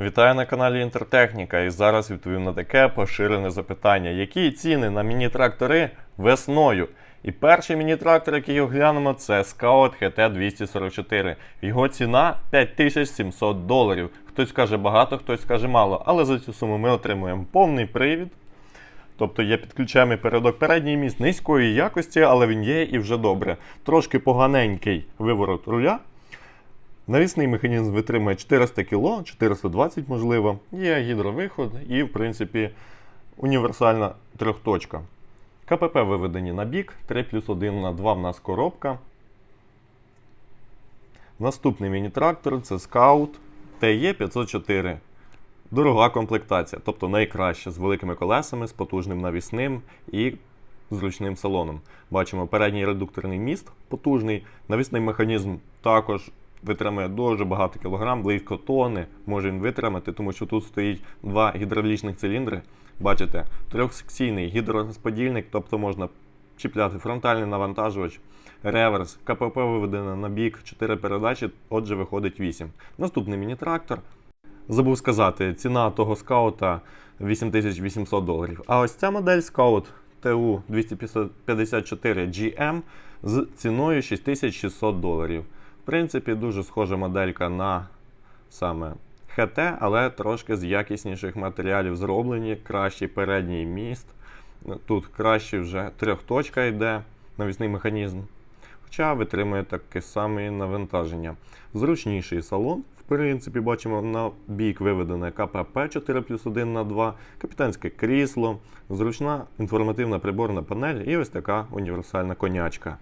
Вітаю на каналі Інтертехніка і зараз відповім на таке поширене запитання. Які ціни на міні-трактори весною? І перший міні-трактор, який оглянемо, це Scout GT 244. Його ціна 5700 доларів. Хтось каже багато, хтось каже мало, але за цю суму ми отримуємо повний привід. Тобто є підключаємий передок передній міст низької якості, але він є і вже добре. Трошки поганенький виворот руля. Навісний механізм витримує 400 кг, 420 можливо. Є гідровиход і, в принципі, універсальна трьохточка. КПП виведені на бік, 3 плюс 1 на 2 в нас коробка. Наступний міні-трактор це Scout TE504. Дорога комплектація, тобто найкраща з великими колесами, з потужним навісним і зручним салоном. Бачимо передній редукторний міст потужний, навісний механізм також витримує дуже багато кілограм, близько тонни може він витримати, тому що тут стоїть два гідравлічних циліндри. Бачите, трьохсекційний гідророзподільник, тобто можна чіпляти фронтальний навантажувач, реверс, КПП виведено на бік, 4 передачі, отже, виходить 8. Наступний міні-трактор. Забув сказати, ціна того скаута 8800 доларів. А ось ця модель скаут TU 254 GM з ціною 6600 доларів. В принципі, дуже схожа моделька на саме ХТ, але трошки з якісніших матеріалів зроблені. Кращий передній міст. Тут краще вже трьохточка йде, навісний механізм. Хоча витримує таке саме навантаження. Зручніший салон. В принципі, бачимо на бік виведене КПП 4 плюс 1 на 2, капітанське крісло, зручна інформативна приборна панель і ось така універсальна конячка.